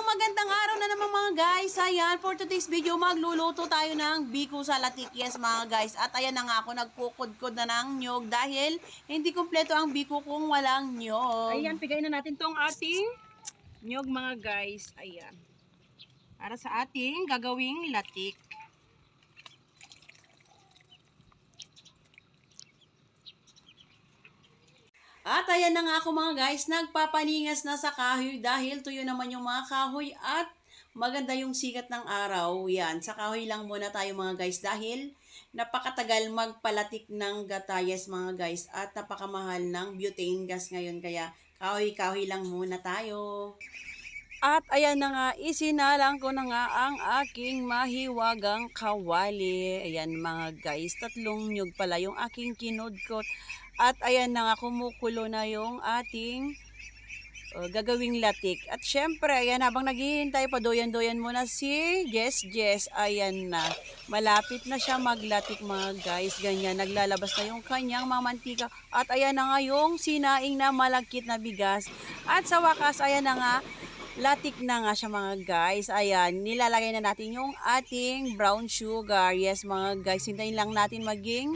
magandang araw na naman mga guys. Ayan, for today's video, magluluto tayo ng biko sa latik. Yes mga guys. At ayan na nga ako, nagkukod-kod na ng nyog dahil hindi kumpleto ang biko kung walang nyog. Ayan, pigay na natin tong ating nyog mga guys. Ayan. Para sa ating gagawing latik. At ayan na nga ako mga guys, nagpapaningas na sa kahoy dahil tuyo naman yung mga kahoy at maganda yung sikat ng araw. Yan, sa kahoy lang muna tayo mga guys dahil napakatagal magpalatik ng gatayas mga guys at napakamahal ng butane gas ngayon kaya kahoy-kahoy lang muna tayo. At ayan na nga, isinalang ko na nga ang aking mahiwagang kawali. Ayan mga guys, tatlong nyug pala yung aking kinudkot. At ayan na nga, kumukulo na yung ating uh, gagawing latik. At syempre, ayan, habang naghihintay pa, doyan-doyan muna si Jess Jess. Ayan na, malapit na siya maglatik mga guys. Ganyan, naglalabas na yung kanyang mga mantika. At ayan na nga yung sinaing na malagkit na bigas. At sa wakas, ayan na nga, latik na nga siya mga guys. Ayan, nilalagay na natin yung ating brown sugar. Yes mga guys, hintayin lang natin maging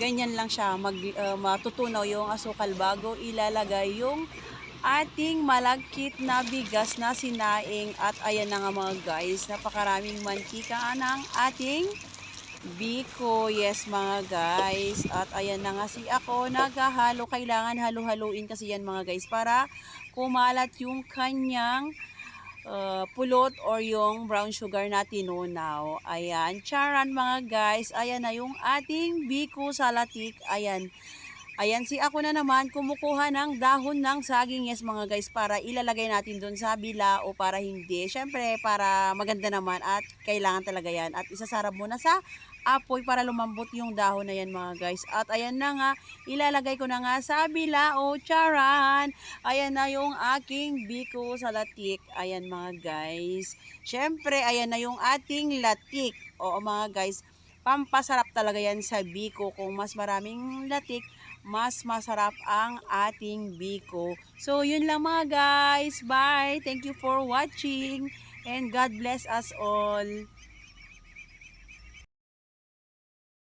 ganyan lang siya. Mag, uh, matutunaw yung asukal bago ilalagay yung ating malagkit na bigas na sinaing. At ayan na nga mga guys, napakaraming mantika ng ating biko. Yes mga guys. At ayan na nga si ako naghahalo. Kailangan halo-haluin kasi yan mga guys para kumalat yung kanyang uh, pulot or yung brown sugar na tinunaw. Ayan, charan mga guys. Ayan na yung ating biko sa latik. Ayan. Ayan, si ako na naman kumukuha ng dahon ng saging yes mga guys para ilalagay natin doon sa bila o para hindi. Siyempre, para maganda naman at kailangan talaga yan. At isasarap muna sa apoy para lumambot yung dahon na yan mga guys. At ayan na nga, ilalagay ko na nga sa bila o charan. Ayan na yung aking biko sa latik. Ayan mga guys. Siyempre, ayan na yung ating latik. Oo mga guys, pampasarap talaga yan sa biko. Kung mas maraming latik, mas masarap ang ating biko. So, yun lang mga guys. Bye! Thank you for watching and God bless us all.